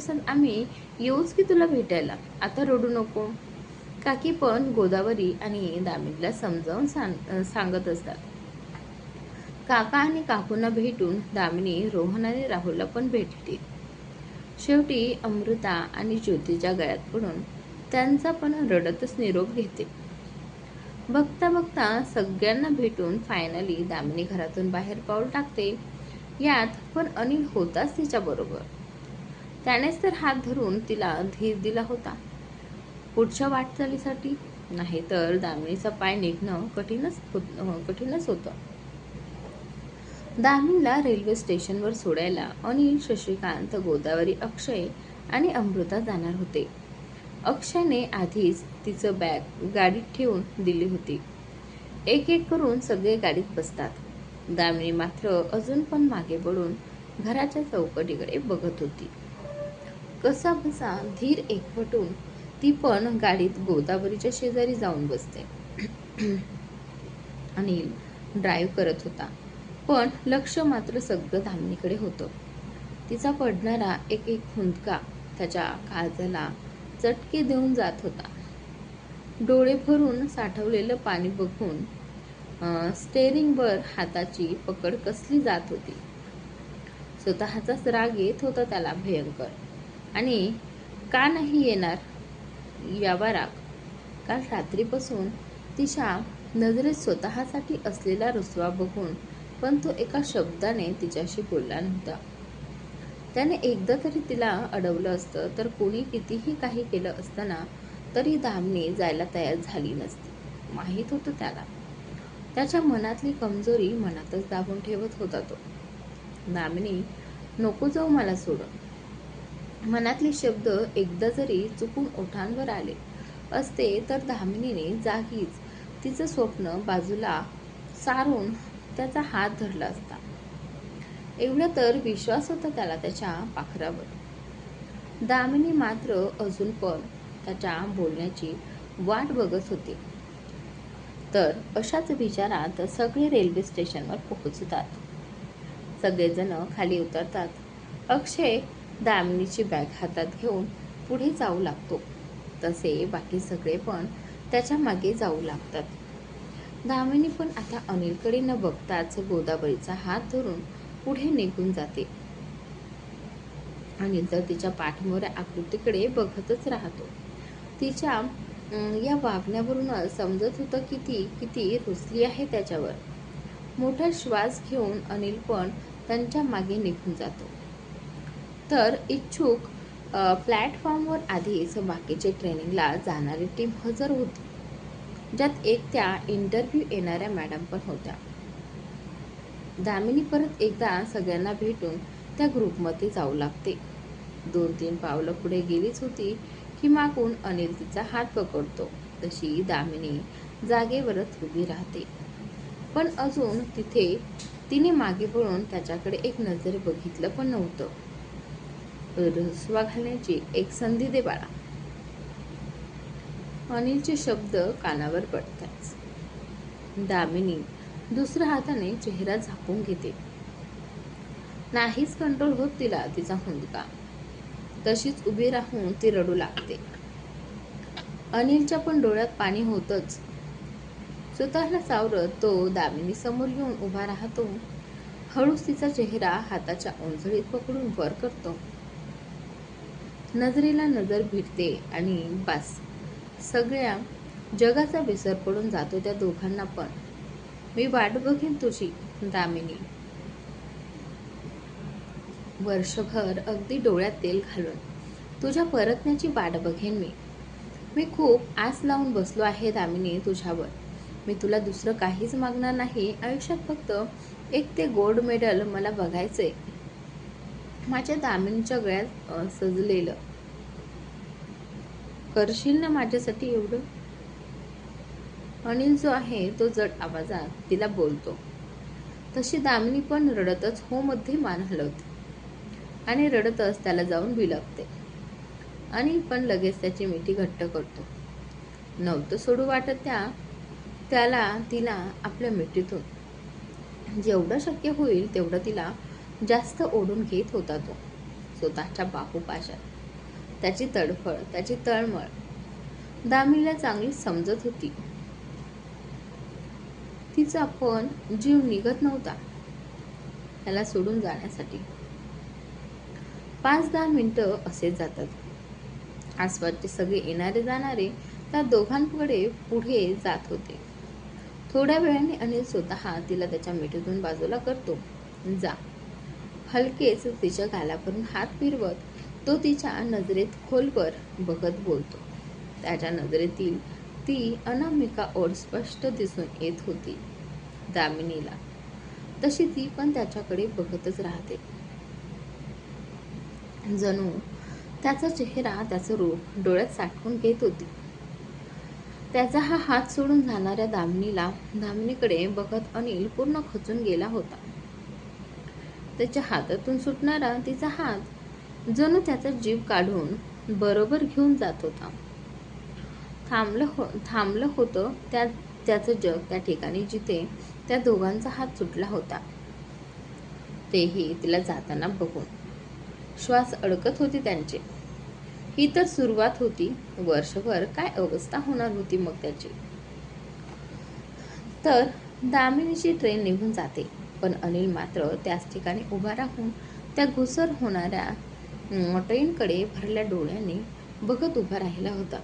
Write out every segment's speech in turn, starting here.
दिवसात आम्ही येऊच की तुला भेटायला? आता रडू नको. काकी पण गोदावरी आणि दामिनीला समजावून सांग सांगत असतात. काका आणि काकूंना भेटून दामिनी रोहन आणि राहुलला पण भेटते. शेवटी अमृता आणि ज्योतीच्या गळ्यात पडून त्यांचा पण रडतच निरोप घेते. बघता बघता सगळ्यांना भेटून फायनली दामिनी घरातून बाहेर पाऊल टाकते. यात पण अनिल होताच तिच्या बरोबर त्यानेच तर हात धरून तिला धीर दिला होता. पुढच्या वाटचालीसाठी नाहीतर दामिनीचा पाय निघणं कठीणच होत- कठीणच होतं. दामिनीला रेल्वे स्टेशनवर सोडायला अनिल शशिकांत गोदावरी अक्षय आणि अमृता जाणार होते. अक्षयने आधीच तिचं बॅग गाडीत ठेवून दिली होती. एक एक करून सगळे गाडीत बसतात. दामिनी मात्र अजून पण मागे पडून घराच्या चौकटीकडे बघत होती. कसा बसा धीर एकवटून ती पण गाडीत गोदावरीच्या शेजारी जाऊन बसते. अनिल ड्राईव्ह करत होता. पण लक्ष मात्र सगळं धामणीकडे होतं. तिचा पडणारा एक एक खुंदका त्याच्या काळजाला चटके देऊन जात होता. डोळे भरून साठवलेलं पाणी बघून स्टेअरिंगवर हाताची पकड कसली जात होती. स्वतःचाच राग येत होता त्याला भयंकर. आणि का नाही येणार? यावा राग. काल रात्रीपासून तिच्या नजरेत स्वतःसाठी असलेला रुसवा बघून पण तो एका शब्दाने तिच्याशी बोलला नव्हता. त्याने एकदा तरी तिला अडवलं असतं तर कोणी कितीही काही केलं असताना तरी दामने जायला तयार झाली नसती. माहीत होतं त्याला. त्याच्या मनातली कमजोरी मनातच दाबून ठेवत होता तो. दामिनी नको जाऊ मला सोडून. मनातले शब्द एकदा जरी चुकून ओठांवर आले असते तर दामिनीने जागीच तिचं स्वप्न बाजूला सारून त्याचा हात धरला असता. एवढा तर विश्वास होता त्याला त्याच्या पाखरावर. दामिनी मात्र अजून पण त्याच्या बोलण्याची वाट बघत होती. तर अशाच विचारात सगळे रेल्वे स्टेशनवर पोहोचतात. सगळेजण खाली उतरतात. अक्षय दामिनीची बॅग हातात घेऊन पुढे जाऊ लागतो. तसे बाकी सगळे पण त्याच्यामागे जाऊ लागतात. दामिनी पण आता अनिलकडे न बघताच गोदावरीचा हात धरून पुढे निघून जाते. अनिल तर तिच्या पाठमोऱ्या आकृतीकडे बघतच राहतो. तिच्या या वागण्यावरूनच समजत होतं की ती किती रुसली आहे त्याच्यावर. मोठा श्वास घेऊन अनिल पण त्यांच्या मागे निघून जातो. तर इच्छुक प्लॅटफॉर्मवर आधीच बाकीचे ट्रेनिंगला जाणारी टीम हजर होती ज्यात एक त्या इंटरव्ह्यू येणाऱ्या मॅडम पण होत्या. दामिनी परत एकदा सगळ्यांना भेटून त्या ग्रुपमध्ये जाऊ लागते. दोन तीन पावलं पुढे गेलीच होती की मागून अनिल तिचा हात पकडतो तशी दामिनी जागेवरच उभी राहते. पण अजून तिथे तिने मागे वळून त्याच्याकडे एक नजर बघितलं पण नव्हतं. रुसवा घालण्याची एक संधी दे बाळा. अनिलचे शब्द कानावर पडतात दामिनी दुसऱ्या हाताने चेहरा झाकून घेते. नाहीच कंट्रोल होत तिला तिचा हुंदका. तशीच उभी राहून ती रडू लागते. अनिलच्या पण डोळ्यात पाणी होतच. स्वतःला सावरत तो दामिनी समोर येऊन उभा राहतो. हळूच तिचा चेहरा हाताच्या ओंजळीत पकडून वर करतो. नजरेला नजर भिडते आणि बस. सगळ्या जगाचा विसर पडून जातो त्या दोघांना पण. मी वाट बघेन तुझी दामिनी. वर्षभर अगदी डोळ्यात तेल घालून. तुझ्या परतण्याची वाट बघेन मी. मी खूप आस लावून बसलो आहे दामिनी तुझ्यावर. मी तुला दुसरं काहीच मागणार नाही. आयुष्यात फक्त एक ते गोल्ड मेडल मला बघायचंय. माझ्या दामिनीच्या गळ्यात सजलेलं. करशील ना माझ्यासाठी एवढं? अनिल जो आहे तो जड आवाजात तिला बोलतो. तशी दामिनी पण रडतच हो मध्ये मान हलवते. आणि रडतच त्याला जाऊन बिलगते आणि पण लगेच त्याची मिठी घट्ट करतो. नव्हतं सोडू वाटत त्या त्याला तिला आपल्या मिठीतून. जेवढं शक्य होईल तेवढं तिला जास्त ओढून घेत होता तो. स्वतःच्या बाहुपाशात त्याची तडफड त्याची तळमळ. दामिनीला चांगली समजत होती. तिचा पण जीव निघत नव्हता. त्याला सोडून जाण्यासाठी. पाच दहा मिनटं असेच जातात. आसपासचे सगळे येणारे जाणारे त्या दोघांकडे पुढे जात होते. थोड्या वेळाने अनिल स्वतः तिला त्याच्या मिठीतून बाजूला करतो. जा. हलकेच तिच्या गालावरून हात फिरवत तो तिच्या नजरेत खोलवर बघत बोलतो. त्याच्या नजरेतील ती अनामिका ओढ स्पष्ट दिसून येत होती दामिनीला. तशी ती पण त्याच्याकडे बघतच राहते. जणू त्याचा चेहरा त्याचं रूप डोळ्यात साठवून घेत होती. त्याचा हा हात सोडून जाणाऱ्या दामिनीला दामिनीकडे बघत अनिल पूर्ण खचून गेला होता. त्याच्या हातातून सुटणारा तिचा हात जणू त्याचा जीव काढून बरोबर घेऊन जात होता. थांबलं हो थांबलं होतं त्या त्याचं जग त्या ठिकाणी जिथे त्या दोघांचा हात सुटला होता. तेही तिला जाताना बघून. श्वास अडकत होते त्यांचे. ही तर सुरुवात होती. वर्षभर काय अवस्था होणार होती मग त्याची? तर दामिनीची ट्रेन निघून जाते. पण अनिल मात्र त्याच ठिकाणी उभा राहून त्या घुसर होणाऱ्या ट्रेनकडे भरल्या डोळ्यांनी बघत उभा राहिला होता.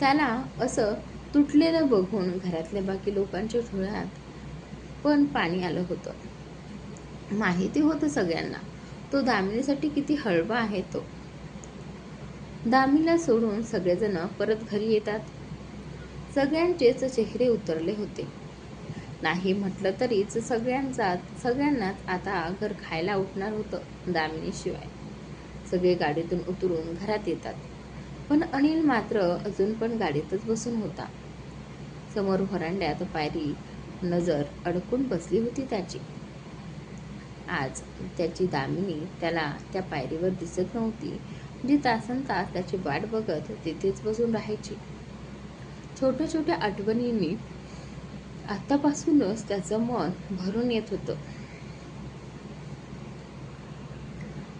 त्याला असं तुटलेलं बघून घरातल्या बाकी लोकांच्या डोळ्यात पण पाणी आलं होतं. माहिती होतं सगळ्यांना तो दामिनीसाठी किती हळवा आहे तो. दामीला सोडून सगळेजण परत घरी येतात. सगळ्यांचेच चेहरे उतरले होते. नाही म्हटलं तरीच सगळ्यांचा सगळ्यांनाच आता घर खायला उठणार होतं दामिनीशिवाय. सगळे गाडीतून उतरून घरात येतात. पण अनिल मात्र अजून पण गाडीतच बसून होता. समोर व्हरांड्यात पायरी नजर अडकून बसली होती त्याची. आज त्याची दामिनी त्याला त्या पायरीवर दिसत नव्हती. जी तासन तास त्याची वाट बघत तिथेच बसून राहायची. छोट्या छोट्या आठवणींनी आतापासूनच त्याचं मन भरून येत होतं.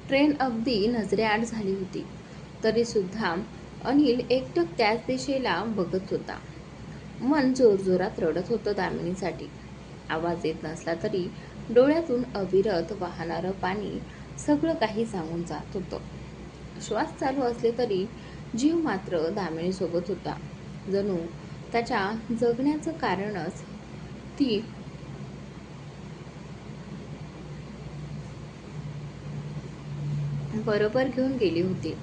ट्रेन अगदी नजरेआड झाली होती. तरी सुद्धा अनिल एकटक त्याच दिशेला बघत होता. मन जोरजोरात रडत होतं दामिनीसाठी. आवाज येत नसला तरी डोळ्यातून अविरत वाहणारं पाणी सगळं काही सांगून जात होतं. श्वास चालू असले तरी जीव मात्र दामिनीसोबत होता. जणू त्याच्या जगण्याचं कारणच ती. बरोबर घेऊन गेली होती.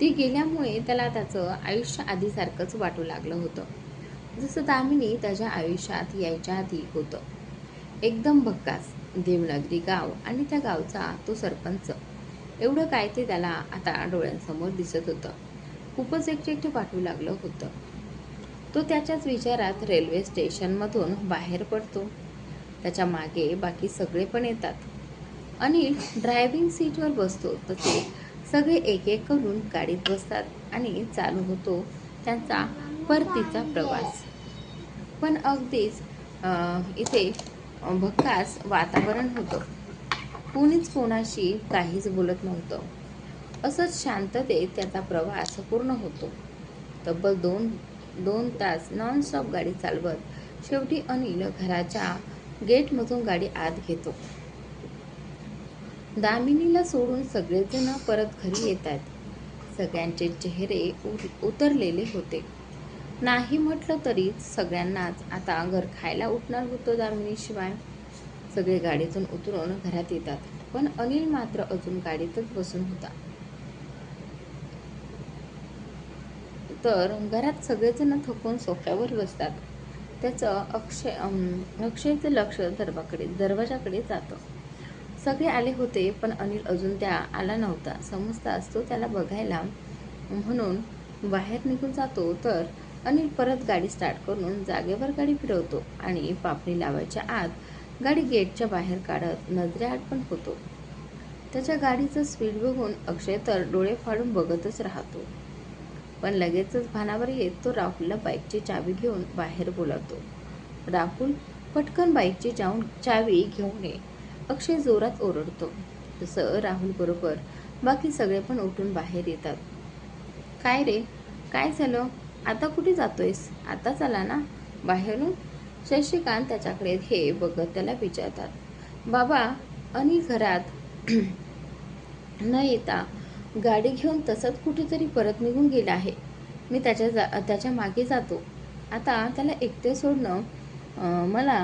ती गेल्यामुळे त्याला त्याचं आयुष्य आधीसारखंच वाटू लागलं होतं. जसं दामिनी त्याच्या आयुष्यात यायच्या आधी होतं. एकदम भक्कास देवनागरी गाव आणि त्या गावचा तो सरपंच. एवढं काय ते त्याला आता डोळ्यांसमोर दिसत होतं. खूपच एकटे वाटू लागलं होतं. तो त्याच्याच विचारात रेल्वे स्टेशनमधून बाहेर पडतो. त्याच्यामागे बाकी सगळे पण येतात. अनिल ड्रायव्हिंग सीटवर बसतो तसे सगळे एक एक करून गाडीत बसतात आणि चालू होतो त्यांचा परतीचा प्रवास. पण अगदीच इथे भक्कास वातावरण होतं. कोणीच कोणाशी काहीच बोलत नव्हतं. असंच शांततेत त्याचा प्रवास पूर्ण होतो. तब्बल दोन दोन तास नॉनस्टॉप गाडी चालवत शेवटी अनिल घराच्या गेटमधून गाडी आत घेतो. दामिनीला सोडून सगळेजण परत घरी येत आहेत सगळ्यांचे चेहरे उतरलेले होते. नाही म्हटलं तरी सगळ्यांनाच आता घर खायला उठणार होतं दामिनीशिवाय. सगळे गाडीतून उतरून घरात येतात पण अनिल मात्र अजून गाडीतच बसून होता. तर घरात सगळेजण थकून सोफ्यावर बसतात. त्याचं अक्षय अक्षयचं लक्ष दरवाकडे दरवाजाकडे जातं. सगळे आले होते पण अनिल अजून त्या आला नव्हता. समजता असतो त्याला बघायला म्हणून बाहेर निघून जातो. तर अनिल परत गाडी स्टार्ट करून जागेवर गाडी फिरवतो आणि पापणी लावायच्या आत गाडी गेटच्या बाहेर काढत नजरेआड पण होतो. त्याच्या गाडीचं स्पीड बघून अक्षय तर डोळे फाडून बघतच राहतो. पण लगेचच भानावर येत तो राहुलला बाईकची चावी घेऊन बाहेर बोलावतो. राहुल पटकन बाईकची जाऊन चावी घेऊन ये. अक्षय जोरात ओरडतो. तसं राहुल बरोबर. बाकी सगळे पण उठून बाहेर येतात. काय रे? काय झालं? आता कुठे जातोयस? आता चला ना. बाहेरून? शशिकांत त्याच्याकडे हे बघत त्याला विचारतात. बाबा अनिल घरात? न येता गाडी घेऊन तसंच कुठेतरी परत निघून गेला आहे. मी त्याच्या जा त्याच्यामागे जातो. आता त्याला एकटे सोडणं मला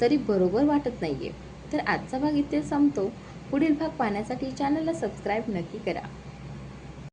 तरी बरोबर वाटत नाही आहे तर आजचा भाग इथे संपतो. पुढील भाग पाहण्यासाठी चॅनलला सबस्क्राईब नक्की करा.